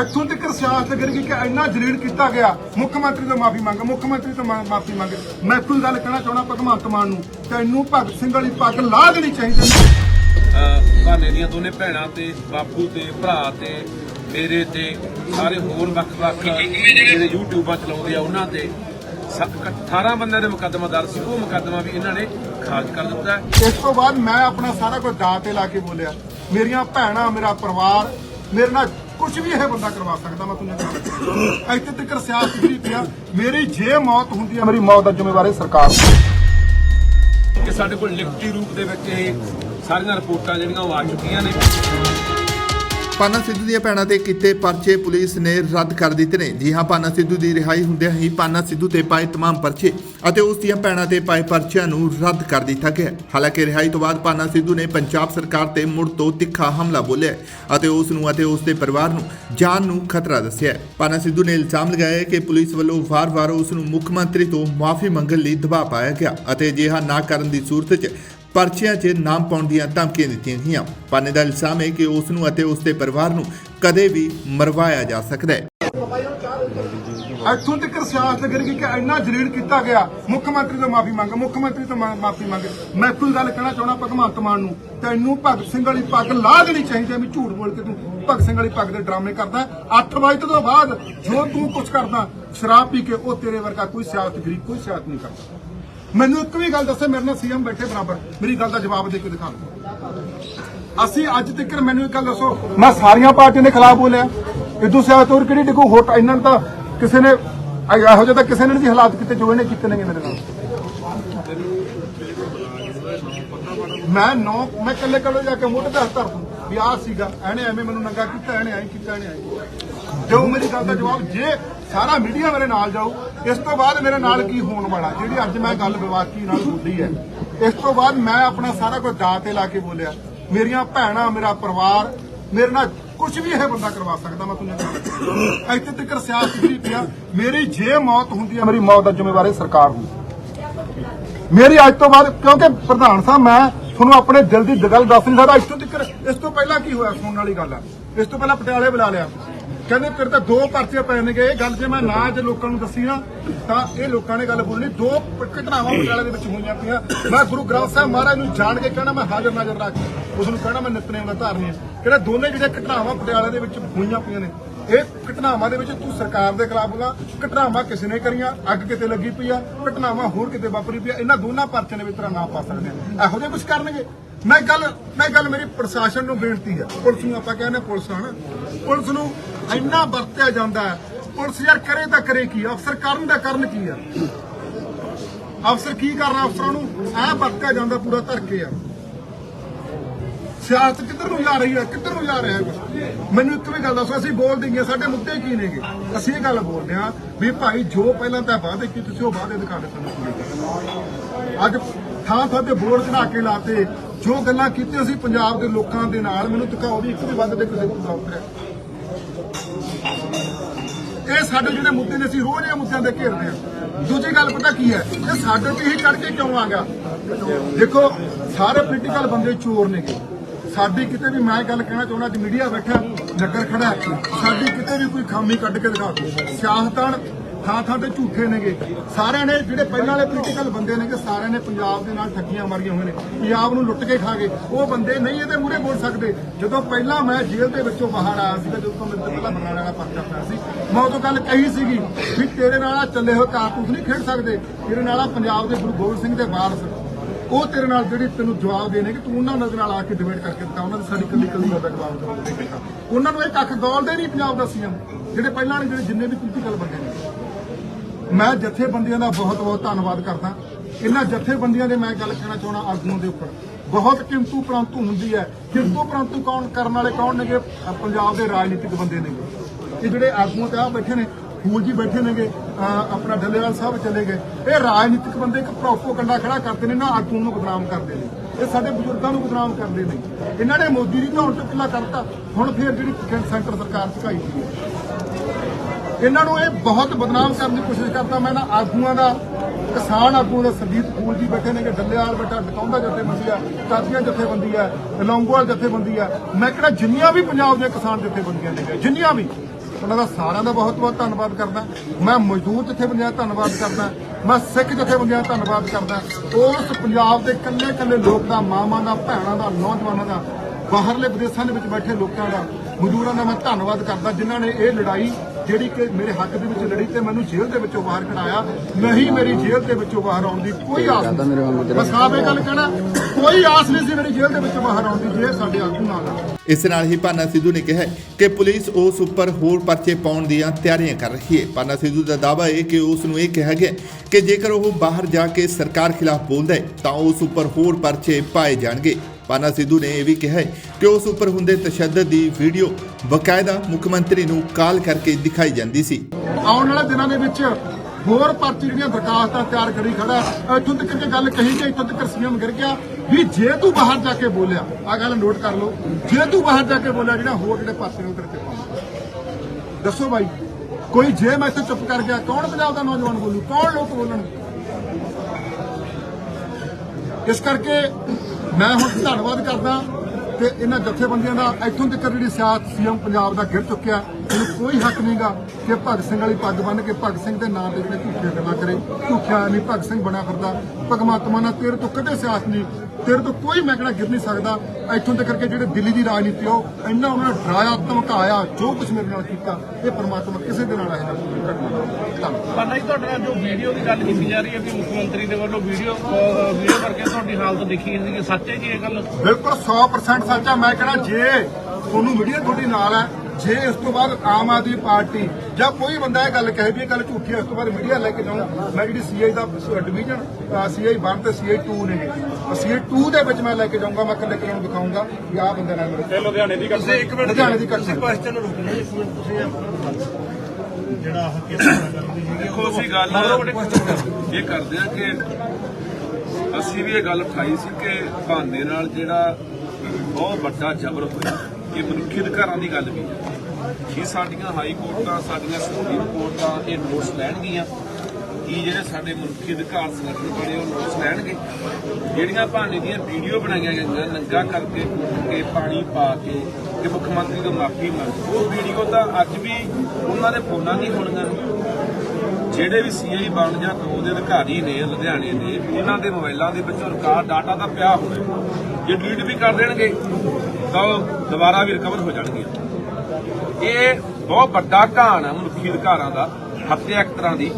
ਇੱਥੋਂ ਤੱਕ ਸਿਆਸਤ ਕਰ ਗਈ ਕਿ ਇੰਨਾ ਜਲੀਲ ਕੀਤਾ ਗਿਆ। ਮੁੱਖ ਮੰਤਰੀ ਤੋਂ ਮਾਫੀ ਮੰਗ ਮੁੱਖ ਮੰਤਰੀ ਤੋਂ ਮਾਫੀ ਮੰਗ। ਮੈਂ ਕੋਈ ਗੱਲ ਕਹਿਣਾ ਚਾਹਣਾ ਭਗਵੰਤ ਮਾਨ ਨੂੰ ਤੈਨੂੰ ਭਗਤ ਸਿੰਘ ਵਾਲੀ ਪੱਗ ਲਾ ਦੇਣੀ ਚਾਹੀਦੀ ਭਾਨੇ ਦੀਆਂ ਦੋਨੇ ਭੈਣਾਂ ਤੇ ਬਾਪੂ ਤੇ ਭਰਾ ਤੇ ਮੇਰੇ ਤੇ ਸਾਰੇ ਹੋਰ ਵੱਖ-ਵੱਖ ਜਿਹੜੇ ਯੂਟਿਊਬਾਂ ਚਲਾਉਂਦੇ ਆ ਉਹਨਾਂ ਤੇ ਸ- 18 ਬੰਦਿਆਂ ਦੇ ਮੁਕੱਦਮਾ ਦਰਜ ਸੀ। ਉਹ ਮੁਕੱਦਮਾ ਵੀ ਇਹਨਾਂ ਨੇ ਖਾਰਜ ਕਰ ਦਿੱਤਾ ਇਸ ਤੋਂ ਬਾਅਦ ਮੈਂ ਆਪਣਾ ਸਾਰਾ ਕੁਝ ਦਾਅ ਤੇ ਲਾ ਕੇ ਬੋਲਿਆ। ਮੇਰੀਆਂ ਭੈਣਾਂ ਮੇਰਾ ਪਰਿਵਾਰ ਮੇਰੇ ਨਾਲ ਕੁਝ ਵੀ ਇਹ ਬੰਦਾ ਕਰਵਾ ਸਕਦਾ, ਮੈਂ ਤੁਹਾਨੂੰ ਦੱਸਦਾ ਇੱਥੇ ਤੱਕ ਸਿਆਸਤ ਵੀ ਪਿਆ। ਮੇਰੀ ਜੇ ਮੌਤ ਹੁੰਦੀ ਹੈ, ਮੇਰੀ ਮੌਤ ਦਾ ਜ਼ਿੰਮੇਵਾਰ ਹੈ ਸਰਕਾਰ ਕਿ ਸਾਡੇ ਕੋਲ ਲਿਖਤੀ ਰੂਪ ਦੇ ਵਿੱਚ ਇਹ ਸਾਰੀਆਂ ਰਿਪੋਰਟਾਂ ਜਿਹੜੀਆਂ ਉਹ ਆ ਚੁੱਕੀਆਂ ਨੇ। ਪਾਨਾ ਸਿੱਧੂ ਦੀਆਂ ਭੈਣਾਂ ਤੇ ਕੀਤੇ ਪਰਚੇ ਪੁਲਿਸ ਨੇ ਰੱਦ ਕਰ ਦਿੱਤੇ ਨੇ ਜੀ ਹਾਂ ਪਾਨਾ ਸਿੱਧੂ ਦੀ ਰਿਹਾਈ ਹੁੰਦਿਆਂ ਹੀ ਪਾਨਾ ਸਿੱਧੂ ਤੇ ਪਾਏ तमाम ਪਰਚੇ ਅਤੇ ਉਸ ਦੀਆਂ ਭੈਣਾਂ ਤੇ ਪਾਏ ਪਰਚਿਆਂ ਨੂੰ ਰੱਦ ਕਰ ਦਿੱਤਾ ਗਿਆ ਹੈ। ਹਾਲਾਂਕਿ ਰਿਹਾਈ ਤੋਂ ਬਾਅਦ ਪਾਨਾ ਸਿੱਧੂ ਨੇ ਪੰਜਾਬ ਸਰਕਾਰ ਤੇ ਮੁੜ ਤੋਂ ਤਿੱਖਾ ਹਮਲਾ ਬੋਲਿਆ ਹੈ ਅਤੇ ਉਸ ਨੂੰ ਅਤੇ ਉਸ ਦੇ ਪਰਿਵਾਰ ਨੂੰ ਜਾਨ ਨੂੰ ਖਤਰਾ ਦੱਸਿਆ ਹੈ। ਪਾਨਾ ਸਿੱਧੂ ਨੇ ਇਲਜ਼ਾਮ ਲਗਾਇਆ ਹੈ ਕਿ ਪੁਲਿਸ ਵੱਲੋਂ ਵਾਰ-ਵਾਰ ਉਸ ਨੂੰ ਮੁੱਖ ਮੰਤਰੀ ਤੋਂ ਮਾਫੀ ਮੰਗਣ ਲਈ ਦਬਾਅ ਪਾਇਆ ਗਿਆ ਅਤੇ ਅਜਿਹਾ ਨਾ ਕਰਨ ਦੀ ਸੂਰਤ 'ਚ ਪਰਚਿਆਂ 'ਚ ਨਾਮ ਪਾਉਣ ਦੀਆਂ ਧਮਕੀਆਂ ਦਿੱਤੀਆਂ ਗਈਆਂ। ਪਾਨੇ ਦਾ ਇਲਜ਼ਾਮ ਹੈ ਕਿ ਉਸ ਨੂੰ ਅਤੇ ਉਸ ਦੇ ਪਰਿਵਾਰ ਨੂੰ ਕਦੇ ਵੀ ਮਰਵਾਇਆ ਜਾ ਸਕਦਾ ਹੈ। ਇੱਥੋਂ ਤੱਕ ਸਿਆਸਤ ਕਰ ਕਿ ਇੰਨਾ ਜਲੀਲ ਕੀਤਾ ਗਿਆ। ਮੁੱਖ ਮੰਤਰੀ ਤੋਂ ਮਾਫੀ ਮੰਗ, ਮੁੱਖ ਮੰਤਰੀ ਤੋਂ ਮਾਫੀ ਮੰਗ। ਮੈਂ ਕੋਈ ਗੱਲ ਕਹਿਣਾ ਚਾਹਣਾ ਭਗਵੰਤ ਮਾਨ ਨੂੰ, ਤੈਨੂੰ ਭਗਤ ਸਿੰਘ ਵਾਲੀ ਪੱਗ ਲਾ ਦੇਣੀ ਚਾਹੀਦੀ ਹੈ ਵੀ ਝੂਠ ਬੋਲ ਕੇ ਤੂੰ ਭਗਤ ਸਿੰਘ ਵਾਲੀ ਪੱਗ ਦੇ ਡਰਾਮੇ ਕਰਦਾ 8 ਵਜੇ ਤੋਂ ਬਾਅਦ ਜੋ ਤੂੰ ਕੁਝ ਕਰਦਾ, ਸ਼ਰਾਬ ਪੀ ਕੇ ਉਹ ਤੇਰੇ ਵਰਗਾ ਕੋਈ ਸਿਆਸਤ ਗਰੀਬ ਕੋਈ ਸਿਆਸਤ ਨਹੀਂ ਕਰਦਾ। ਮੈਨੂੰ ਇੱਕ ਵੀ ਗੱਲ ਦੱਸੇ, ਮੇਰੇ ਨਾਲ ਸੀਐਮ ਬੈਠੇ ਬਰਾਬਰ। ਮੇਰੀ ਗੱਲ ਦਾ ਜਵਾਬ ਦੇ ਕੇ ਦਿਖਾ ਦਿਓ। ਅਸੀਂ ਅੱਜ ਤੱਕ ਮੈਨੂੰ ਇੱਕ ਗੱਲ ਦੱਸੋ, ਮੈਂ ਸਾਰੀਆਂ ਪਾਰਟੀਆਂ ਦੇ ਖਿਲਾਫ ਬੋਲਿਆ। ਇਦੋਂ ਸਿਆਸਤ ਹੋਰ ਕਿਹੜੀ ਡਿਗੋ ਹੋਟ ਇਹਨਾਂ ਤਾਂ ਕਿਸੇ ਨੇ, ਇਹੋ ਜਿਹਾ ਤਾਂ ਕਿਸੇ ਨੇ ਨਹੀਂ ਹਾਲਾਤ ਕੀਤੇ, ਜੋ ਇਹਨੇ ਕੀਤੇ ਨੇਗੇ ਮੇਰੇ ਨਾਲ। ਮੈਂ ਨੌ, ਮੈਂ ਕੱਲੇ ਕੱਲੇ ਜਾ ਕੇ ਮੋਢੇ ਤੇ ਹੱਥ ਧਰ ਦੂੰ ਵੀ ਆਹ ਸੀਗਾ, ਇਹਨੇ ਐਵੇਂ ਮੈਨੂੰ ਨੰਗਾ ਕੀਤਾ, ਇਹਨੇ ਐਂ ਕੀਤਾ, ਇਹਨੇ ਐਂ ਦਿਓ ਮੇਰੀ ਗੱਲ ਦਾ ਜਵਾਬ, ਜੇ ਸਾਰਾ ਮੀਡੀਆ ਮੇਰੇ ਨਾਲ ਜਾਊ। ਇਸ ਤੋਂ ਬਾਅਦ ਮੇਰੇ ਨਾਲ ਕੀ ਹੋਣ ਵਾਲਾ? ਜਿਹੜੀ ਅੱਜ ਮੈਂ ਗੱਲ ਵਿਵਾਕੀ ਨਾਲ ਬੋਲੀ ਹੈ। ਇਸ ਤੋਂ ਬਾਅਦ ਮੈਂ ਆਪਣਾ ਸਾਰਾ ਕੁਝ ਦਾਅ ਤੇ ਲਾ ਕੇ ਬੋਲਿਆ। ਮੇਰੀਆਂ ਭੈਣਾਂ, ਮੇਰਾ ਪਰਿਵਾਰ, ਮੇਰੇ ਨਾਲ ਕੁਝ ਵੀ ਇਹ ਬੰਦਾ ਕਰਵਾ ਸਕਦਾ, ਮੈਂ ਤੁਹਾਨੂੰ ਇੱਥੇ ਤੱਕ ਸਿਆਸਤ ਵੀ ਪਿਆ ਮੇਰੀ ਜੇ ਮੌਤ ਹੁੰਦੀ ਹੈ ਮੇਰੀ ਮੌਤ ਦਾ ਜ਼ਿੰਮੇਵਾਰ ਹੈ ਸਰਕਾਰ ਨੂੰ ਮੇਰੀ ਅੱਜ ਤੋਂ ਬਾਅਦ, ਕਿਉਂਕਿ ਪ੍ਰਧਾਨ ਸਾਹਿਬ, ਮੈਂ ਤੁਹਾਨੂੰ ਆਪਣੇ ਦਿਲ ਦੀ ਗੱਲ ਦੱਸ ਨਹੀਂ ਸਕਦਾ। ਇਸ ਤੋਂ ਤੱਕ ਇਸ ਤੋਂ ਪਹਿਲਾਂ ਕੀ ਹੋਇਆ? ਸੁਣਨ ਵਾਲੀ ਗੱਲ ਆ। ਇਸ ਤੋਂ ਪਹਿਲਾਂ ਪਟਿਆਲੇ ਬੁਲਾ ਲਿਆ। ਕਹਿੰਦੇ ਫਿਰ ਤਾਂ ਦੋ ਪਰਚੇ ਪੈ ਨੇਗੇ ਇਹ ਗੱਲ ਜੇ ਮੈਂ ਨਾ ਅੱਜ ਲੋਕਾਂ ਨੂੰ ਦੱਸੀ ਨਾ, ਤਾਂ ਇਹ ਲੋਕਾਂ ਨੇ ਗੱਲ ਬੋਲਣੀ। ਦੋ ਘਟਨਾਵਾਂ ਪਟਿਆਲੇ ਦੇ ਵਿੱਚ ਹੋਈਆਂ ਪਈਆਂ। ਮੈਂ ਗੁਰੂ ਗ੍ਰੰਥ ਸਾਹਿਬ ਮਹਾਰਾਜ ਨੂੰ ਜਾਣ ਕੇ ਕਹਿਣਾ, ਮੈਂ ਹਾਜ਼ਰ ਨਾਜ਼ਰ ਰੱਖ ਉਸ ਨੂੰ ਕਹਿਣਾ, ਮੈਂ ਨਿਤਨੇਮ ਦਾ ਧਾਰਨੀ ਹੈ। ਕਿਹੜਾ ਦੋਨੇ ਜਿਹੜੇ ਘਟਨਾਵਾਂ ਪਟਿਆਲੇ ਦੇ ਵਿੱਚ ਹੋਈਆਂ ਪਈਆਂ ਨੇ, ਇਹ ਘਟਨਾਵਾਂ ਦੇ ਵਿੱਚ ਤੂੰ ਸਰਕਾਰ ਦੇ ਖਿਲਾਫ ਹੋਗਾ, ਘਟਨਾਵਾਂ ਕਿਸੇ ਨੇ ਕਰੀਆਂ, ਅੱਗ ਕਿਤੇ ਲੱਗੀ ਪਈ ਆ, ਘਟਨਾਵਾਂ ਹੋਰ ਕਿਤੇ ਵਾਪਰੀ ਪਈ ਆ ਇਹਨਾਂ ਦੋਨਾਂ ਪਰਚਿਆਂ ਦੇ ਵਿੱਚ ਤੇਰਾ ਨਾਮ ਪਾ ਸਕਦੇ ਆ ਇਹੋ ਜਿਹਾ ਕੁਝ ਕਰਨਗੇ? ਮੈਂ ਗੱਲ ਮੈਂ ਗੱਲ ਮੇਰੀ ਪ੍ਰਸ਼ਾਸਨ ਨੂੰ ਬੇਨਤੀ ਹੈ ਪੁਲਿਸ ਨੂੰ ਆਪਾਂ ਕਹਿੰਦੇ ਹਾਂ ਪੁਲਿਸ ਹਨ ਪੁਲਿਸ ਨੂੰ ਇੰਨਾ ਵਰਤਿਆ ਜਾਂਦਾ ਪੁਲਿਸ ਯਾਰ ਕਰੇ ਤਾਂ ਕਰੇ ਕੀ? ਅਫਸਰ ਕਰਨ ਦਾ ਕਰਨ ਕੀ ਆ? ਅਫਸਰ ਕੀ ਕਰਨਾ ਅਫਸਰਾਂ ਨੂੰ? ਐ ਵਰਤਿਆ ਜਾਂਦਾ ਪੂਰਾ ਧਰਕੇ ਆ। ਸਿਆਸਤ ਕਿੱਧਰ ਨੂੰ ਜਾ ਰਹੀ ਹੈ? ਕਿੱਧਰ ਨੂੰ ਜਾ ਰਿਹਾ ਹੈ ਮੈਨੂੰ ਇੱਕ ਵੀ ਗੱਲ ਦੱਸੋ, ਅਸੀਂ ਬੋਲ ਦਿੰਗੇ ਸਾਡੇ ਮੁੱਦੇ ਕੀ ਨੇਗੇ? ਅਸੀਂ ਇਹ ਗੱਲ ਬੋਲਦੇ ਹਾਂ ਵੀ ਭਾਈ ਜੋ ਪਹਿਲਾਂ ਤਾਂ ਵਾਅਦੇ ਕੀਤੇ ਤੁਸੀਂ ਉਹ ਵਾਅਦੇ ਦਿਖਾ ਦੇ ਸਾਨੂੰ ਅੱਜ ਥਾਂ ਥਾਂ ਤੇ ਬੋਰਡ ਚੜਾ ਕੇ ਲਾਤੇ, ਜੋ ਗੱਲਾਂ ਕੀਤੀਆਂ ਸੀ ਪੰਜਾਬ ਦੇ ਲੋਕਾਂ ਦੇ ਨਾਲ, ਮੈਨੂੰ ਦਿਖਾਓ ਵੀ ਇੱਕ ਵੀ ਵੱਧ ਦੇ ਕਿਸੇ ਨੂੰ ਉਤਰਿਆ ਇਹ ਸਾਡੇ ਜਿਹੜੇ ਮੁੱਦੇ ਨੇ, ਅਸੀਂ ਰੋਜ਼ ਇਹ ਮੁੱਦਿਆਂ ਦੇ ਘੇਰਦੇ ਆ ਦੂਜੀ ਗੱਲ ਪਤਾ ਕੀ ਹੈ? ਇਹ ਸਾਡੇ ਤੇ ਹੀ ਚੜ ਕੇ ਕਿਉਂ ਆ ਗਿਆ? ਦੇਖੋ, ਸਾਰੇ ਪੋਲੀਟੀਕਲ ਬੰਦੇ ਚੋਰ ਨੇਗੇ। ਸਾਡੀ ਕਿਤੇ ਵੀ ਮੈਂ ਗੱਲ ਕਹਿਣਾ ਚਾਹੁੰਦਾ, ਅੱਜ ਮੀਡੀਆ ਬੈਠਾ, ਨਗਰ ਖੜਾ ਸਾਡੀ ਕਿਤੇ ਵੀ ਕੋਈ ਖਾਮੀ ਕੱਢ ਕੇ ਦਿਖਾ ਦਿਓ। ਸਿਆਸਤਦਾਨ ਥਾਂ ਥਾਂ ਤੇ ਝੂਠੇ ਨੇਗੇ। ਸਾਰਿਆਂ ਨੇ ਜਿਹੜੇ ਪਹਿਲਾਂ ਵਾਲੇ ਪੋਲੀਟੀਕਲ ਬੰਦੇ ਨੇਗੇ, ਸਾਰਿਆਂ ਨੇ ਪੰਜਾਬ ਦੇ ਨਾਲ ਠੱਗੀਆਂ ਮਾਰੀਆਂ ਹੋਈਆਂ ਨੇ। ਪੰਜਾਬ ਨੂੰ ਲੁੱਟ ਕੇ ਖਾ ਗਏ। ਉਹ ਬੰਦੇ ਨਹੀਂ ਇਹਦੇ ਮੂਹਰੇ ਬੋਲ ਸਕਦੇ। ਜਦੋਂ ਪਹਿਲਾਂ ਮੈਂ ਜੇਲ੍ਹ ਦੇ ਵਿੱਚੋਂ ਬਾਹਰ ਆਇਆ ਸੀ ਜਦੋਂ ਤੋਂ ਮੇਰੇ ਤੋਂ ਪਹਿਲਾਂ ਬਰਨਾਲੇ ਵਾਲਾ ਪਰਚਾ ਪਿਆ ਸੀ, ਮੈਂ ਉਦੋਂ ਗੱਲ ਕਹੀ ਸੀਗੀ ਵੀ ਤੇਰੇ ਨਾਲ ਚੱਲੇ ਹੋਏ ਕਾਰਤੂਸ ਨਹੀਂ ਖੇਡ ਸਕਦੇ। ਤੇਰੇ ਨਾਲ ਪੰਜਾਬ ਦੇ ਗੁਰੂ ਗੋਬਿੰਦ ਸਿੰਘ ਦੇ ਵਾਰਸ। ਉਹ ਤੇਰੇ ਨਾਲ ਜਿਹੜੀ ਤੈਨੂੰ ਜਵਾਬ ਦੇਣੇ ਕਿ ਤੂੰ ਉਹਨਾਂ ਨਜ਼ਰ ਨਾਲ ਆ ਕੇ ਡਿਬੇਟ ਕਰਕੇ ਦਿੱਤਾ। ਉਹਨਾਂ ਦੀ ਸਾਡੀ ਕੱਲੀ ਕੱਲੀ ਗੱਲ ਦਾ ਜਵਾਬ ਦੇ ਉਹਨਾਂ ਨੂੰ ਇਹ ਕੱਖ ਗੋਲਦੇ ਨਹੀਂ ਪੰਜਾਬ ਦਾ ਸੀਐਮ। ਜਿਹੜੇ ਪਹਿਲਾਂ ਵਾਲੇ ਜਿਹੜੇ ਜਿੰਨੇ ਵੀ ਪੋਲੀਟੀਕਲ ਬੰਦੇ ਨੇ। ਮੈਂ ਜਥੇਬੰਦੀਆਂ ਦਾ ਬਹੁਤ ਬਹੁਤ ਧੰਨਵਾਦ ਕਰਦਾ। ਇਹਨਾਂ ਜਥੇਬੰਦੀਆਂ ਦੇ ਮੈਂ ਗੱਲ ਕਹਿਣਾ ਚਾਹਣਾ ਆਗੂਆਂ ਦੇ ਉੱਪਰ। ਬਹੁਤ ਕਿੰਤੂ ਪ੍ਰੰਤੂ ਹੁੰਦੀ ਹੈ। ਕਿੰਤੂ ਪ੍ਰੰਤੂ ਕੌਣ ਕਰਨ ਵਾਲੇ ਕੌਣ ਨੇਗੇ? ਪੰਜਾਬ ਦੇ ਰਾਜਨੀਤਿਕ ਬੰਦੇ ਨੇਗੇ। ਇਹ ਜਿਹੜੇ ਆਗੂਆਂ ਤੇ ਆ ਬੈਠੇ ਨੇ, ਫੂਲ ਜੀ ਬੈਠੇ ਨੇਗੇ ਆਪਣਾ ਡੱਲੇਵਾਲ ਸਾਹਿਬ ਚਲੇ ਗਏ। ਇਹ ਰਾਜਨੀਤਿਕ ਬੰਦੇ ਇੱਕ ਪ੍ਰੋਪੋਗੰਡਾ ਖੜਾ ਕਰਦੇ ਨੇ, ਨਾ ਆਗੂ ਨੂੰ ਬਦਨਾਮ ਕਰਦੇ ਨੇ। ਇਹ ਸਾਡੇ ਬਜ਼ੁਰਗਾਂ ਨੂੰ ਬਦਨਾਮ ਕਰਦੇ ਨੇ। ਇਹਨਾਂ ਨੇ ਮੋਦੀ ਦੀ ਧੌਣ ਤੋਂ ਕਿੱਲਾ ਕਰਤਾ। ਹੁਣ ਫਿਰ ਜਿਹੜੀ ਸੈਂਟਰ ਸਰਕਾਰ ਝੁਕਾਈ ਗਈ ਹੈ। ਇਹਨਾਂ ਨੂੰ ਇਹ ਬਹੁਤ ਬਦਨਾਮ ਕਰਨ ਦੀ ਕੋਸ਼ਿਸ਼ ਕਰਦਾ ਮੈਂ ਨਾ ਆਗੂਆਂ ਦਾ, ਕਿਸਾਨ ਆਗੂਆਂ ਦਾ, ਸੰਦੀਪ ਫੂਲ ਜੀ ਬੈਠੇ ਨੇ ਕਿ ਡੱਲੇਵਾਲ ਬੈਠਾ, ਡਕਾਉਂਦਾ ਜਥੇਬੰਦੀ ਆ, ਕਾਦੀਆਂ ਜਥੇਬੰਦੀ ਆ, ਲੌਂਗੋਵਾਲ ਜਥੇਬੰਦੀ ਆ। ਮੈਂ ਕਿਹੜਾ ਜਿੰਨੀਆਂ ਵੀ ਪੰਜਾਬ ਦੀਆਂ ਕਿਸਾਨ ਜਥੇਬੰਦੀਆਂ ਨੇ ਜਿੰਨੀਆਂ ਵੀ, ਉਹਨਾਂ ਦਾ ਸਾਰਿਆਂ ਦਾ ਬਹੁਤ ਬਹੁਤ ਧੰਨਵਾਦ ਕਰਦਾ। ਮੈਂ ਮਜ਼ਦੂਰ ਜਥੇਬੰਦੀਆਂ ਦਾ ਧੰਨਵਾਦ ਕਰਦਾ, ਮੈਂ ਸਿੱਖ ਜਥੇਬੰਦੀਆਂ ਦਾ ਧੰਨਵਾਦ ਕਰਦਾ। ਉਸ ਪੰਜਾਬ ਦੇ ਕੱਲੇ ਕੱਲੇ ਲੋਕ ਦਾ, ਮਾਵਾਂ ਦਾ, ਭੈਣਾਂ ਦਾ, ਨੌਜਵਾਨਾਂ ਦਾ, ਬਾਹਰਲੇ ਵਿਦੇਸ਼ਾਂ ਦੇ ਵਿੱਚ ਬੈਠੇ ਲੋਕਾਂ ਦਾ, ਮਜ਼ਦੂਰਾਂ ਦਾ ਮੈਂ ਧੰਨਵਾਦ ਕਰਦਾ, ਜਿਨ੍ਹਾਂ ਨੇ ਇਹ ਲੜਾਈ ਜਿਹੜੀ ਕਿ ਮੇਰੇ ਹੱਕ ਦੇ ਵਿੱਚ ਲੜੀ ਤੇ ਮੈਨੂੰ ਜੇਲ੍ਹ ਦੇ ਵਿੱਚੋਂ ਬਾਹਰ ਕਢਾਇਆ। ਨਹੀਂ ਮੇਰੀ ਜੇਲ੍ਹ ਦੇ ਵਿੱਚੋਂ ਬਾਹਰ ਆਉਣ ਦੀ ਕੋਈ ਆਸ ਨਹੀਂ। ਬਸ ਆਪ ਇਹ ਗੱਲ ਕਹਿਣਾ ਕੋਈ ਆਸ ਨਹੀਂ ਸੀ ਮੇਰੀ ਜੇਲ੍ਹ ਦੇ ਵਿੱਚੋਂ ਬਾਹਰ ਆਉਣ ਦੀ ਜੇ ਸਾਡੇ ਆਗੂ ਨਾਲ ਇਸ ਨਾਲ ਹੀ ਪਾਨਾ ਸਿੱਧੂ ਨੇ ਕਿਹਾ ਕਿ ਪੁਲਿਸ ਉਸ ਉੱਪਰ ਹੋਰ ਪਰਚੇ ਪਾਉਣ ਦੀਆਂ ਤਿਆਰੀਆਂ ਕਰ ਰਹੀ ਹੈ। ਪਾਨਾ ਸਿੱਧੂ ਦਾ ਦਾਅਵਾ ਹੈ ਕਿ ਉਸ ਨੂੰ ਇਹ ਕਿਹਾ ਗਿਆ ਕਿ ਜੇਕਰ ਉਹ ਬਾਹਰ ਜਾ ਕੇ ਸਰਕਾਰ ਖਿਲਾਫ ਬੋਲਦਾ ਹੈ ਤਾਂ ਉਸ ਉੱਪਰ ਹੋਰ ਪਰਚੇ ਪਾਏ ਜਾਣਗੇ। ਪਾਨਾ ਸਿੱਧੂ ਨੇ ਇਹ ਵੀ ਕਿਹਾ ਕਿ ਉਸ ਉੱਪਰ ਹੁੰਦੇ ਤਸ਼ੱਦਦ ਦੀ ਵੀਡੀਓ ਬਕਾਇਦਾ ਮੁੱਖ ਮੰਤਰੀ ਨੂੰ ਕਾਲ ਕਰਕੇ ਦਿਖਾਈ ਜਾਂਦੀ ਸੀ। ਆਉਣ ਵਾਲੇ ਦਿਨਾਂ ਦੇ ਵਿੱਚ ਹੋਰ ਪਰਚੀ ਜਿਹੜੀਆਂ ਦਰਖਾਸਤਾਂ ਤਿਆਰ ਕਰੀ ਖੜਾ ਇੱਥੋਂ ਤੱਕ ਕਿ ਗੱਲ ਕਹੀ ਕਿ ਇੱਥੋਂ ਤੱਕ ਸੀਐਮ ਗਿਰ ਗਿਆ ਵੀ ਜੇ ਤੂੰ ਬਾਹਰ ਜਾ ਕੇ ਬੋਲਿਆ ਆ ਗੱਲ ਨੋਟ ਕਰ ਲਓ, ਜੇ ਤੂੰ ਬਾਹਰ ਜਾ ਕੇ ਬੋਲਿਆ ਜਿਹੜਾ ਹੋਰ ਜਿਹੜੇ ਪਾਸੇ ਨੂੰ ਤੇਰੇ ਪਾਉਂਦਾ ਦੱਸੋ ਬਾਈ, ਕੋਈ ਜੇ ਮੈਂ ਇੱਥੇ ਚੁੱਪ ਕਰ ਗਿਆ, ਕੌਣ ਪੰਜਾਬ ਦਾ ਨੌਜਵਾਨ ਬੋਲੂ, ਕੌਣ ਲੋਕ ਬੋਲਣ? ਇਸ ਕਰਕੇ ਮੈਂ ਹੁਣ ਧੰਨਵਾਦ ਕਰਦਾ ਤੇ ਇਹਨਾਂ ਜਥੇਬੰਦੀਆਂ ਦਾ ਇੱਥੋਂ ਤੱਕ ਜਿਹੜੀ ਸਿਆਸਤ ਸੀਐਮ ਪੰਜਾਬ ਦਾ ਗਿਰ ਚੁੱਕਿਆ ਇਹਨੂੰ ਕੋਈ ਹੱਕ ਨਹੀਂਗਾ ਕਿ ਭਗਤ ਸਿੰਘ ਵਾਲੀ ਪੱਗ ਬੰਨ੍ਹ ਕੇ ਭਗਤ ਸਿੰਘ ਦੇ ਨਾਂ ਤੇ ਜਿਹੜੇ ਝੂਠੀਆਂ ਗੱਲਾਂ ਕਰੇ। ਝੂਠਿਆ ਨਹੀਂ ਭਗਤ ਸਿੰਘ ਬਣਿਆ ਫਿਰਦਾ। ਭਗਵੰਤ ਮਾਨ ਨਾਲ ਤੇਰੇ ਤੋਂ ਕਦੇ ਸਿਆਸਤ ਨਹੀਂ। ਤੇਰੇ ਤੋਂ ਕੋਈ ਮੈਂ ਕਹਿਣਾ ਗਿਰ ਨਹੀਂ ਸਕਦਾ। ਇੱਥੋਂ ਤੱਕ ਕਰਕੇ ਜਿਹੜੇ ਦਿੱਲੀ ਦੀ ਰਾਜਨੀਤੀ ਉਹ ਇੰਨਾ ਉਹਨਾਂ ਨੇ ਡਰਾਇਆ ਧਮਕਾਇਆ ਜੋ ਕੁਝ ਮੇਰੇ ਨਾਲ ਕੀਤਾ ਇਹ ਪਰਮਾਤਮਾ ਕਿਸੇ ਦੇ ਨਾਲ ਇਹੋ ਜਿਹਾ ਕੋਈ ਘਟਨਾ ਪਰ ਨਹੀਂ ਤੁਹਾਡੇ ਨਾਲ ਜੋ ਵੀਡੀਓ ਦੀ ਗੱਲ ਕੀਤੀ ਜਾ ਰਹੀ ਹੈ ਕਿ ਮੁੱਖ ਮੰਤਰੀ ਦੇ ਵੱਲੋਂ ਵੀਡੀਓ ਵੀਡੀਓ ਕਰਕੇ ਤੁਹਾਡੀ ਹਾਲਤ ਦੇਖੀ ਜਾਂਦੀ ਹੈ ਸੱਚ ਹੈ ਜੀ ਇਹ ਗੱਲ? ਬਿਲਕੁਲ 100% ਸੱਚ ਹੈ। ਮੈਂ ਕਹਿੰਦਾ ਜੇ ਤੁਹਾਨੂੰ ਮੀਡੀਆ ਤੁਹਾਡੀ ਨਾਲ ਹੈ ਜੇ ਇਸ ਤੋਂ ਬਾਅਦ ਆਮ ਆਦਮੀ ਪਾਰਟੀ ਜਾਂ ਕੋਈ ਬੰਦਾ ਇਹ ਗੱਲ ਕਹੇ ਵੀ ਇਹ ਗੱਲ ਝੂਠੀ ਹੈ ਇਸ ਤੋਂ ਬਾਅਦ ਮੀਡੀਆ ਲੈ ਕੇ ਜਾਊਂ। ਮੈਂ ਜਿਹੜੀ ਸੀਆਈ ਦਾ ਡਿਵੀਜ਼ਨ ਸੀਆਈ 1 ਤੇ ਸੀਆਈ 2 ਨੇ। ਸੀਆਈ 2 ਦੇ ਵਿੱਚ ਮੈਂ ਲੈ ਕੇ ਜਾਊਂਗਾ ਮੈਂ ਕੱਲੇ ਕੱਲੇ ਨੂੰ ਦਿਖਾਊਂਗਾ ਕਿ ਆਹ ਬੰਦੇ ਨਾਲ ਮੇਰੇ ਲੁਧਿਆਣੇ ਦੀ ਗੱਲ ਇੱਕ ਲੁਧਿਆਣੇ ਦੀ ਘਟਨਾ ਕੁਐਸਚਨ ਰੁਕਣਾ ਜੀ ਤੁਸੀਂ ਜਿਹੜਾ ਆਹ ਕੇਸ ਦੇਖੋ ਅਸੀਂ ਗੱਲ ਇਹ ਕਰਦੇ ਆ ਕਿ ਅਸੀਂ ਵੀ ਇਹ ਗੱਲ ਉਠਾਈ ਸੀ ਕਿ ਬਹਾਨੇ ਨਾਲ ਜਿਹੜਾ ਬਹੁਤ ਵੱਡਾ ਜ਼ਬਰ ਹੋਇਆ ਇਹ ਮਨੁੱਖੀ ਅਧਿਕਾਰਾਂ ਦੀ ਗੱਲ ਵੀ। ਹੈ ਸਾਡੀਆਂ ਹਾਈ ਕੋਰਟਾਂ ਸਾਡੀਆਂ ਸੁਪਰੀਮ ਕੋਰਟਾਂ ਇਹ ਨੋਟਸ ਲੈਣਗੀਆਂ। ਕੀ ਜਿਹੜੇ ਸਾਡੇ ਮਨੁੱਖੀ ਅਧਿਕਾਰ ਸੰਗਠਨ ਬਣੇ ਉਹ ਨੋਟਸ ਲੈਣਗੇ। ਜਿਹੜੀਆਂ ਭਾਣੇ ਦੀਆਂ ਵੀਡੀਓ ਬਣਾਈਆਂ ਗਈਆਂ, ਨੰਗਾ ਕਰਕੇ ਕੁੱਟ ਕੇ, ਪਾਣੀ ਪਾ ਕੇ ਕਿ ਮੁੱਖ ਮੰਤਰੀ ਤੋਂ ਮਾਫੀ ਮੰਗ। ਉਹ ਵੀਡੀਓ ਤਾਂ ਅੱਜ ਵੀ ਉਹਨਾਂ ਦੇ ਫੋਨਾਂ ਨਹੀਂ ਹੋਣੀਆਂ ਜਿਹੜੇ ਵੀ ਸੀਆਈ ਬਣ ਜਾਂ ਦੋ ਦੇ ਅਧਿਕਾਰੀ ਨੇ, ਲੁਧਿਆਣੇ ਦੇ ਉਹਨਾਂ ਦੇ ਮੋਬਾਈਲਾਂ ਦੇ ਵਿੱਚੋਂ ਰਿਕਾਰਡ ਡਾਟਾ ਤਾਂ ਪਿਆ ਹੋਣਾ। ਜੇ ਡਿਲੀਟ ਵੀ ਕਰ ਦੇਣਗੇ, ਤਾਂ ਦੁਬਾਰਾ ਵੀ ਰਿਕਵਰ ਹੋ ਜਾਣਗੇ ਇਹ ਬਹੁਤ ਵੱਡਾ ਘਾਣ ਹੈ ਮਨੁੱਖੀ ਅਧਿਕਾਰਾਂ ਦਾ, ਹੱਤਿਆ ਇੱਕ ਤਰ੍ਹਾਂ ਦੀ,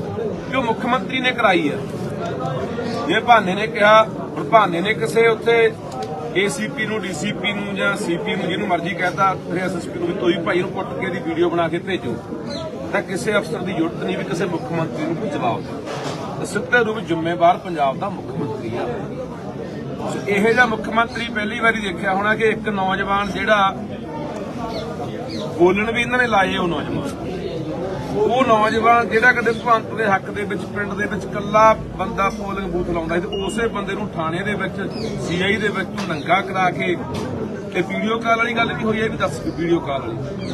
ਜੋ ਮੁੱਖ ਮੰਤਰੀ ਨੇ ਕਰਾਈ ਹੈ ਜੇ ਭਾਨੇ ਨੇ ਕਿਹਾ, ਹੁਣ ਭਾਨੇ ਨੇ ਕਿਸੇ ਉੱਥੇ ਏਸੀਪੀ ਨੂੰ ਡੀਸੀਪੀ ਨੂੰ ਜਾਂ ਸੀਪੀ ਨੂੰ ਜਿਹਨੂੰ ਮਰਜ਼ੀ ਕਹਤਾ, ਫਿਰ ਐਸਐਸਪੀ ਨੂੰ ਵੀ ਤੋਈ ਭਾਈ ਨੂੰ ਕੁੱਟ ਕੇ ਦੀ ਵੀਡੀਓ ਬਣਾ ਕੇ ਭੇਜੋ। ਤਾਂ ਕਿਸੇ ਅਫਸਰ ਦੀ ਜ਼ਰੂਰਤ ਨਹੀਂ ਵੀ ਕਿਸੇ ਮੁੱਖ ਮੰਤਰੀ ਨੂੰ ਕੋਈ ਜਵਾਬ ਦੇ ਸਿੱਧੇ ਰੂਪ ਜ਼ਿੰਮੇਵਾਰ ਪੰਜਾਬ ਦਾ ਮੁੱਖ ਮੰਤਰੀ ਆ। ਇਹੋ ਜਿਹਾ ਮੁੱਖ ਮੰਤਰੀ ਪਹਿਲੀ ਵਾਰੀ ਦੇਖਿਆ ਹੋਣਾ ਕਿ ਇੱਕ ਨੌਜਵਾਨ ਜਿਹੜਾ ਬੋਲਣ ਵੀ ਇਹਨਾਂ ਨੇ ਲਾਏ ਉਹ ਨੌਜਵਾਨ। ਉਹ ਨੌਜਵਾਨ ਜਿਹੜਾ ਕਦੇ ਭਗਵੰਤ ਦੇ ਹੱਕ ਦੇ ਵਿੱਚ, ਪਿੰਡ ਦੇ ਵਿੱਚ ਕੱਲਾ ਬੰਦਾ ਪੋਲਿੰਗ ਬੂਥ ਲਾਉਂਦਾ ਸੀ ਤੇ ਉਸੇ ਬੰਦੇ ਨੂੰ ਥਾਣੇ ਦੇ ਵਿੱਚ, ਸੀਆਈ ਦੇ ਵਿੱਚ ਨੰਗਾ ਕਰਾ ਕੇ ਤੇ ਵੀਡੀਓ ਕਾਲ ਵਾਲੀ ਗੱਲ ਵੀ ਹੋਈ ਹੈ ਵੀ ਦੱਸ ਵੀਡੀਓ ਕਾਲ ਵਾਲੀ।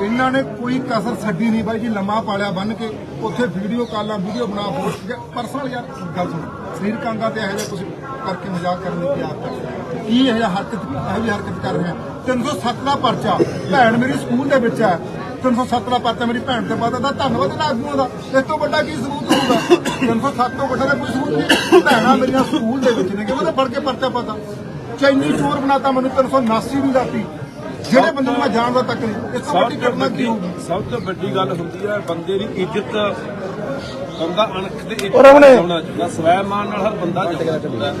ਇਹਨਾਂ ਨੇ ਕੋਈ ਕਸਰ ਛੱਡੀ ਨਹੀਂ ਬਾਈ ਜੀ, ਲੰਮਾ ਪਾਲਿਆ ਬੰਨ ਕੇ ਉੱਥੇ ਵੀਡੀਓ ਕਾਲਾਂ ਵੀਡੀਓ ਬਣਾ ਪੋਸਟ ਪਰਸਨਲ ਯਾਰ, ਗੱਲ ਸੁਣ। ਸਰੀਰ ਕਾਂਗਾ ਤੇ ਇਹੋ ਜਿਹਾ ਕੁਝ ਕਰਕੇ ਮਜ਼ਾਕ ਕਰਨ ਦੀ ਕੀ ਆਦਤ ਕੀ ਇਹ ਹਰਕਤ, ਇਹੋ ਜਿਹੀ ਹਰਕਤ ਕਰ ਰਹੇ? 307 ਦਾ ਪਰਚਾ, ਭੈਣ ਮੇਰੀ ਸਕੂਲ ਦੇ ਵਿੱਚ ਹੈ। 307 ਦਾ ਪਰਚਾ ਮੇਰੀ ਭੈਣ ਤੇ ਪਤਾ ਦਾ ਧੰਨਵਾਦ ਇਹਨਾਂ ਆਗੂਆਂ ਦਾ ਇਸ ਤੋਂ ਵੱਡਾ ਕੀ ਸਬੂਤ ਹੋਊਗਾ? 307 ਤੋਂ ਵੱਡਾ ਕੋਈ ਸਬੂਤ ਨਹੀਂ। ਭੈਣਾਂ ਮੇਰੀਆਂ ਸਕੂਲ ਦੇ ਵਿੱਚ ਨੇ ਕਿ ਉਹਦੇ ਫੜ ਕੇ ਪਰਚਾ ਪਤਾ? ਚੈਨੀ ਚੋਰ ਬਣਾਤਾ ਮੈਨੂੰ 379 ਵੀ ਲਾਤੀ ਜਿਹੜੇ ਬੰਦੇ ਨੂੰ ਮੈਂ ਜਾਣਦਾ ਤੱਕ ਨਹੀਂ ਇਸ ਤੋਂ ਵੱਡੀ ਤੋਂ ਘਟਨਾ ਕੀ ਹੋਊਗੀ? ਸਭ ਤੋਂ ਵੱਡੀ ਗੱਲ ਹੁੰਦੀ ਹੈ ਬੰਦੇ ਦੀ ਇੱਜ਼ਤ ਬੰਦਾ ਅਣਖ ਤੇ ਇੱਜ਼ਤ ਹੋਣਾ ਚਾਹੀਦਾ। ਸਵੈਮਾਨ ਨਾਲ ਹਰ ਬੰਦਾ ਚਾਹੁੰਦਾ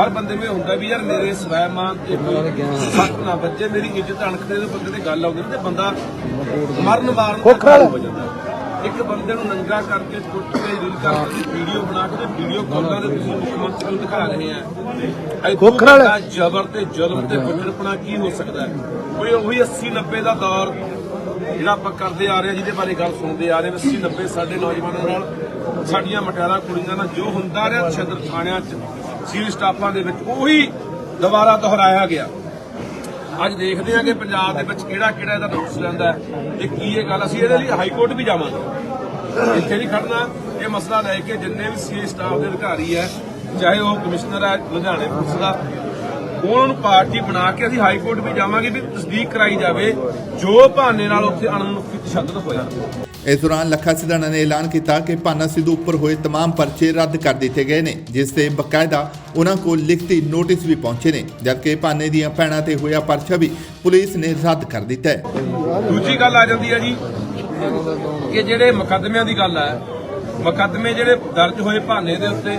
ਹਰ ਬੰਦੇ ਨੂੰ ਹੁੰਦਾ ਵੀ ਯਾਰ ਮੇਰੇ ਸਵੈਮਾਨ ਤੇ ਸੱਟ ਨਾ ਵੱਜੇ ਮੇਰੀ ਇੱਜ਼ਤ ਅਣਖ ਤੇ ਬੰਦੇ ਦੀ ਗੱਲ ਆਉਂਦੀ ਤੇ ਬੰਦਾ ਮਰਨ ਮਾਰਨ ਹੋ ਜਾਂਦਾ। ਇੱਕ ਬੰਦੇ ਨੂੰ ਨੰਗਾ ਕਰਕੇ ਕੁੱਟ ਕੇ ਰੀਲ ਕਰਕੇ ਵੀਡੀਓ ਬਣਾ ਕੇ ਵੀਡੀਓ ਕਾਲਾਂ ਦੇ ਤੁਸੀਂ ਮੁੱਖ ਮੰਤਰੀ ਨੂੰ ਦਿਖਾ ਰਹੇ ਆ। ਖੋਖਰ ਵਾਲਾ? ਜ਼ਬਰ ਤੇ ਜ਼ੁਲਮ ਤੇ ਬੁੱਝੜਪਣਾ ਕੀ ਹੋ ਸਕਦਾ ਹੈ? ਕੋਈ ਉਹੀ 80 90 ਦਾ ਦੌਰ ਜਿਹੜਾ ਆਪਾਂ ਕਰਦੇ ਆ ਰਹੇ ਜਿਹਦੇ ਬਾਰੇ ਗੱਲ ਸੁਣਦੇ ਆ ਰਹੇ ਹਾਂ 80 90 ਸਾਡੇ ਨੌਜਵਾਨਾਂ ਨਾਲ ਸਾਡੀਆਂ ਮਟਿਆਰਾਂ ਕੁੜੀਆਂ ਨਾਲ ਜੋ ਹੁੰਦਾ ਰਿਹਾ ਛਦਰ ਥਾਣਿਆਂ 'ਚ ਸੀਲ ਸਟਾਫਾਂ ਦੇ ਵਿੱਚ ਉਹੀ ਦੁਬਾਰਾ ਦੁਹਰਾਇਆ ਗਿਆ। ਅੱਜ ਦੇਖਦੇ ਹਾਂ ਕਿ ਪੰਜਾਬ ਦੇ ਵਿੱਚ ਕਿਹੜਾ ਕਿਹੜਾ ਇਹਦਾ ਨੋਟਿਸ ਲੈਂਦਾ ਤੇ ਕੀ ਇਹ ਗੱਲ ਅਸੀਂ ਇਹਦੇ ਲਈ ਹਾਈ ਕੋਰਟ ਵੀ ਜਾਵਾਂਗੇ। ਇੱਥੇ ਨਹੀਂ ਖੜਨਾ, ਇਹ ਮਸਲਾ ਲੈ ਕੇ ਜਿੰਨੇ ਵੀ ਸੀ ਸਟਾਫ ਦੇ ਅਧਿਕਾਰੀ ਹੈ, ਚਾਹੇ ਉਹ ਕਮਿਸ਼ਨਰ ਹੈ, ਲੁਧਿਆਣੇ ਪੁਲਿਸ ਦਾ, ਉਹਨਾਂ ਨੂੰ ਪਾਰਟੀ ਬਣਾ ਕੇ ਅਸੀਂ ਹਾਈ ਕੋਰਟ ਵੀ ਜਾਵਾਂਗੇ ਵੀ ਤਸਦੀਕ ਕਰਾਈ ਜਾਵੇ, ਜੋ ਬਹਾਨੇ ਨਾਲ ਉੱਥੇ ਅਣਮਨੁੱਖੀ ਤਸ਼ੱਦਦ ਹੋਇਆ। ਇਸ ਦੌਰਾਨ ਲੱਖਾ ਸਿਧਾਣਾ ਨੇ ਐਲਾਨ ਕੀਤਾ ਕਿ ਪਾਨਾ ਸਿੱਧੂ ਉੱਪਰ ਹੋਏ तमाम ਪਰਚੇ ਰੱਦ ਕਰ ਦਿੱਤੇ ਗਏ ਨੇ ਜਿਸ ਤੇ ਬਕਾਇਦਾ ਉਹਨਾਂ ਕੋਲ ਲਿਖਤੀ ਨੋਟਿਸ ਵੀ ਪਹੁੰਚੇ ਨੇ ਜਦਕਿ ਪਾਨੇ ਦੀਆਂ ਭੈਣਾਂ ਤੇ ਹੋਇਆ ਪਰਚਾ ਵੀ ਪੁਲਿਸ ਨੇ ਰੱਦ ਕਰ ਦਿੱਤਾ ਹੈ ਦੂਜੀ ਗੱਲ ਆ ਜਾਂਦੀ ਹੈ ਜੀ ਕਿ ਜਿਹੜੇ ਮੁਕੱਦਮਿਆਂ ਦੀ ਗੱਲ ਹੈ ਮੁਕੱਦਮੇ ਜਿਹੜੇ ਦਰਜ ਹੋਏ ਭਾਨੇ ਦੇ ਉੱਤੇ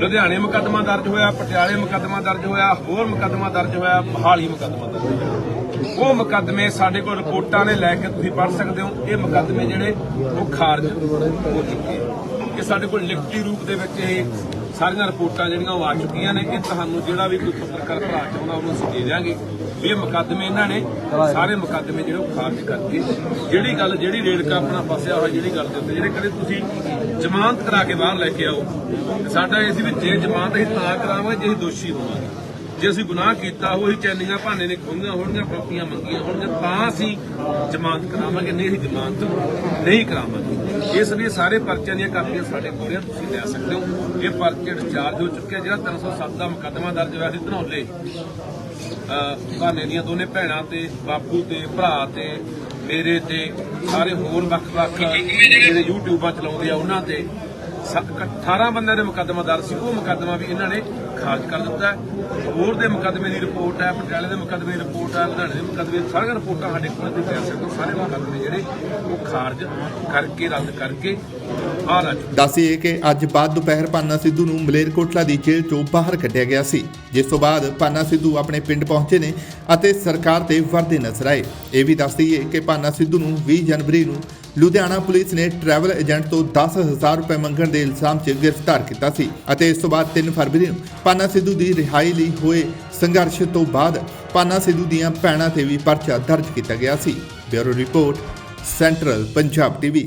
ਲੁਧਿਆਣੇ ਮੁਕੱਦਮਾ ਦਰਜ ਹੋਇਆ ਪਟਿਆਲੇ ਮੁਕੱਦਮਾ ਦਰਜ ਹੋਇਆ ਹੋਰ ਮੁਕੱਦਮਾ ਦਰਜ ਹੋਇਆ ਮਹਾਲੀ ਮੁਕੱਦਮਾ ਦਰਜ ਹੋਇਆ ਉਹ ਮੁਕੱਦਮੇ ਸਾਡੇ ਕੋਲ ਰਿਪੋਰਟਾਂ ਨੇ ਲੈ ਕੇ ਤੁਸੀਂ ਪੜ੍ਹ ਸਕਦੇ ਹੋ। ਇਹ ਮੁਕੱਦਮੇ ਜਿਹੜੇ ਉਹ ਖਾਰਜ ਹੋ ਚੁੱਕੇ ਆ। ਸਾਡੇ ਕੋਲ ਲਿਖਤੀ ਰੂਪ ਦੇ ਵਿੱਚ ਇਹ ਸਾਰੀਆਂ ਰਿਪੋਰਟਾਂ ਜਿਹੜੀਆਂ ਉਹ ਆ ਚੁੱਕੀਆਂ ਨੇ। ਇਹ ਤੁਹਾਨੂੰ ਜਿਹੜਾ ਵੀ ਕੋਈ ਪੱਤਰਕਾਰ ਭਰਾ ਚਾਹੁੰਦਾ ਉਹਨੂੰ ਅਸੀਂ ਦੇ ਦਿਆਂਗੇ। ਵੀ ਇਹ ਮੁਕੱਦਮੇ ਇਹਨਾਂ ਨੇ ਸਾਰੇ ਮੁਕੱਦਮੇ ਜਿਹੜੇ ਉਹ ਖਾਰਜ ਕਰਕੇ ਜਿਹੜੀ ਗੱਲ, ਜਿਹੜੀ ਰੇੜਕਾ ਆਪਣਾ ਫਸਿਆ ਹੋਇਆ, ਜਿਹੜੀ ਗੱਲ ਦੇ ਉੱਤੇ ਜਿਹੜੇ ਕਦੇ ਤੁਸੀਂ ਜ਼ਮਾਨਤ ਕਰਾ ਕੇ ਬਾਹਰ ਲੈ ਕੇ ਆਓ। ਸਾਡਾ ਇਸ ਵਿੱਚ ਜੇ ਜ਼ਮਾਨਤ ਅਸੀਂ ਤਾਂ ਕਰਾਵਾਂਗੇ, ਜੇ ਦੋਸ਼ੀ ਹੋਵਾਂਗੇ। ਜੇ ਅਸੀਂ ਗੁਨਾਹ ਕੀਤਾ ਉਹ ਚੈਨੀਆਂ ਭਾਨੇ ਨੇ ਖੋਹੀਆਂ ਹੋਣਗੀਆਂ ਪ੍ਰਾਪਤੀਆਂ ਮੰਗੀਆਂ ਹੋਣਗੀਆਂ ਤਾਂ ਅਸੀਂ ਜ਼ਮਾਨਤ ਕਰਾਵਾਂਗੇ ਨਹੀਂ ਅਸੀਂ ਜ਼ਮਾਨਤ ਨਹੀਂ ਕਰਾਵਾਂਗੇ। ਇਸ ਲਈ ਸਾਰੇ ਪਰਚਿਆਂ ਦੀਆਂ ਕਾਪੀਆਂ ਸਾਡੇ ਕੋਲ ਆ ਤੁਸੀਂ ਲੈ ਸਕਦੇ ਹੋ। ਇਹ ਪਰਚੇ ਡਿਸਚਾਰਜ ਹੋ ਚੁੱਕੇ ਆ ਜਿਹੜਾ 307 ਦਾ ਮੁਕੱਦਮਾ ਦਰਜ ਹੋਇਆ ਸੀ ਧਨੌਲੇ। ਭਾਨੇ ਦੀਆਂ ਦੋਨੇ ਭੈਣਾਂ ਤੇ ਬਾਪੂ ਤੇ ਭਰਾ ਤੇ ਮੇਰੇ ਤੇ ਸਾਰੇ ਹੋਰ ਵੱਖ-ਵੱਖ ਜਿਹੜੇ ਯੂਟਿਊਬਾਂ ਚਲਾਉਂਦੇ ਆ ਉਹਨਾਂ ਤੇ। 18 ਬੰਦਿਆਂ ਦੇ ਮੁਕੱਦਮਾ ਦਰਜ ਸੀ। ਉਹ ਮੁਕੱਦਮਾ ਵੀ ਇਹਨਾਂ ਨੇ ਖਾਰਜ ਕਰ ਦਿੱਤਾ ਹੋਰ ਦੇ ਮੁਕੱਦਮੇ ਦੀ ਰਿਪੋਰਟ ਹੈ, ਪਟਿਆਲੇ ਦੇ ਮੁਕੱਦਮੇ ਦੀ ਰਿਪੋਰਟ ਹੈ, ਲੁਧਿਆਣੇ ਦੇ ਮੁਕੱਦਮੇ ਦੀ ਸਾਰੀਆਂ ਰਿਪੋਰਟਾਂ ਸਾਡੇ ਕੋਲ ਤੇ ਪੈ ਸਕਦੇ ਸਾਰੇ ਮੁਕੱਦਮੇ ਜਿਹੜੇ ਉਹ ਖਾਰਜ ਕਰਕੇ, ਰੱਦ ਕਰਕੇ ਆ ਰਾ ਦੱਸੀਏ ਕਿ ਅੱਜ ਬਾਅਦ ਦੁਪਹਿਰ ਪਾਨਾ ਸਿੱਧੂ ਨੂੰ ਮਲੇਰਕੋਟਲਾ ਦੀ ਜੇਲ੍ਹ ਤੋਂ ਬਾਹਰ ਕੱਢਿਆ ਗਿਆ ਸੀ। ਜਿਸ ਤੋਂ ਬਾਅਦ ਪਾਨਾ ਸਿੱਧੂ ਆਪਣੇ ਪਿੰਡ ਪਹੁੰਚੇ ਨੇ ਅਤੇ ਸਰਕਾਰ ਤੇ ਵਰਦੇ ਨਜ਼ਰ ਆਏ। ਇਹ ਵੀ ਦੱਸ ਦਈਏ ਕਿ ਪਾਨਾ ਸਿੱਧੂ ਨੂੰ 20 ਜਨਵਰੀ ਨੂੰ ਲੁਧਿਆਣਾ ਪੁਲਿਸ ਨੇ ਟਰੈਵਲ ਏਜੰਟ ਤੋਂ 10000 ਰੁਪਏ ਮੰਗਣ ਦੇ ਇਲਜ਼ਾਮ 'ਚ ਗ੍ਰਿਫਤਾਰ ਕੀਤਾ ਸੀ ਅਤੇ ਇਸ ਤੋਂ ਬਾਅਦ 3 ਫਰਵਰੀ ਨੂੰ ਪਾਨਾ ਸਿੱਧੂ ਦੀ ਰਿਹਾਈ ਲਈ ਹੋਏ ਸੰਘਰਸ਼ ਤੋਂ ਬਾਅਦ ਪਾਨਾ ਸਿੱਧੂ ਦੀਆਂ ਭੈਣਾਂ ਤੇ ਵੀ ਪਰਚਾ ਦਰਜ ਕੀਤਾ ਗਿਆ ਸੀ। Bureau report, central Punjab TV.